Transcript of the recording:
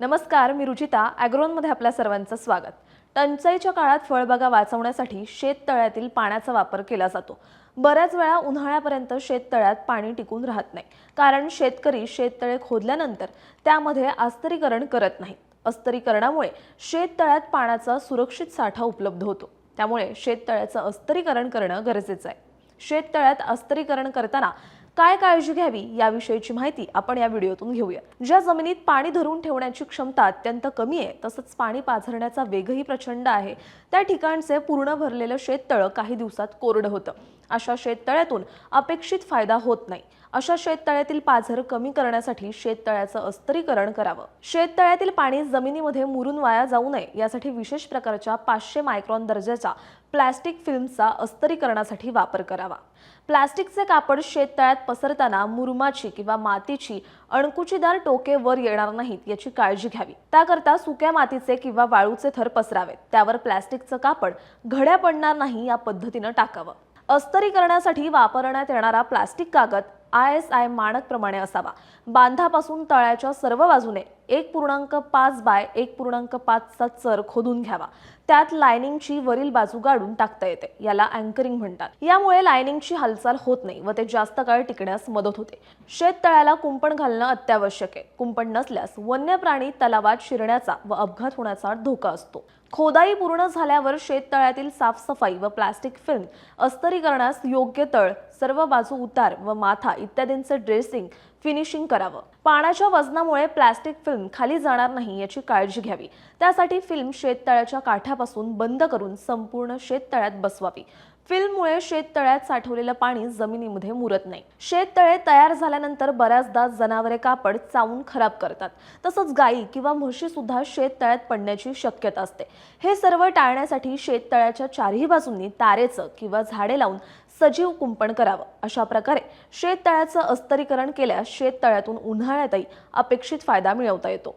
नमस्कार मी रुचिता ॲग्रोनमध्ये आपल्या सर्वांचं स्वागत. टंचाईच्या काळात फळबागा वाचवण्यासाठी शेततळ्यातील पाण्याचा वापर केला जातो. बऱ्याच वेळा उन्हाळ्यापर्यंत शेततळ्यात पाणी टिकून राहत नाही. कारण शेतकरी शेततळे खोदल्यानंतर त्यामध्ये अस्तरीकरण करत नाहीत. अस्तरीकरणामुळे शेततळ्यात पाण्याचा सुरक्षित साठा उपलब्ध होतो. त्यामुळे शेततळ्याचं अस्तरीकरण करणं गरजेचं आहे. शेततळ्यात अस्तरीकरण करताना काय काळजी घ्यावी याविषयीची माहिती आपण या व्हिडिओतून घेऊया. ज्या जमिनीत पाणी धरून ठेवण्याची क्षमता अत्यंत कमी आहे तसंच पाणी पाझरण्याचा वेगही प्रचंड आहे. त्या ठिकाणचे पूर्ण भरलेलं शेततळं काही दिवसात कोरडं होतं. अशा शेततळ्यातून अपेक्षित फायदा होत नाही. अशा शेततळ्यातील पाझर कमी करण्यासाठी शेततळ्याचं अस्तरीकरण करावं. शेततळ्यातील पाणी जमिनीमध्ये मुरून वाया जाऊ नये यासाठी विशेष प्रकारच्या पाचशे मायक्रॉन दर्जाचा प्लॅस्टिक फिल्मचा अस्तरीकरणासाठी वापर करावा. प्लास्टिकचे कापड शेततळ्यात पसरताना मुरुमाची किंवा मातीची अणकुचीदार टोके वर येणार नाहीत याची काळजी घ्यावी. त्याकरता सुक्या मातीचे किंवा वाळूचे थर पसरावेत. त्यावर प्लास्टिकचं कापड घड्या पडणार नाही या पद्धतीनं टाकावं. अस्तरीकरणासाठी वापरण्यात येणारा प्लास्टिक कागद आय एस आय मानक प्रमाणे असावा. बांधापासून तळ्याच्या सर्व बाजूने एक पूर्णांक पाच बाय एक पूर्णांक पाचचा चर खोदून घ्यावा. त्यात लायनिंगची वरील बाजू गाडून टाकता येते. याला अँकरिंग म्हणतात. यामुळे लायनिंगची हालचाल होत नाही व ते जास्त काळ टिकण्यास मदत होते. शेततळ्याला कुंपण घालणं अत्यावश्यक आहे. कुंपण नसल्यास वन्य प्राणी तलावात शिरण्याचा व अपघात होण्याचा धोका असतो. खोदाई पूर्ण झाल्यावर शेततळ्यातील साफसफाई व प्लास्टिक फिल्म अस्तरीकरणास योग्य तळ सर्व बाजू उतार व माथा इत्यादींचे ड्रेसिंग फिनिशिंग करावं. पाण्याच्या वजनामुळे प्लास्टिक फिल्म खाली जाणार नाही याची काळजी घ्यावी. त्यासाठी फिल्म शेततळ्याच्या काठापासून बंद करून संपूर्ण शेततळ्यात बसवावी. फिल्ममुळे शेततळ्यात साठवलेलं पाणी जमिनीमध्ये मुरत नाही. शेततळे तयार झाल्यानंतर बऱ्याचदा जनावरे कापड चावून खराब करतात. तसंच गायी किंवा म्हशी सुद्धा शेततळ्यात पडण्याची शक्यता असते. हे सर्व टाळण्यासाठी शेततळ्याच्या चारही बाजूंनी तारेचं किंवा झाडे लावून सजीव कुंपण करावं. अशा प्रकारे शेततळ्याचं अस्तरीकरण केल्यास शेततळ्यातून उन्हाळ्यातही अपेक्षित फायदा मिळवता येतो.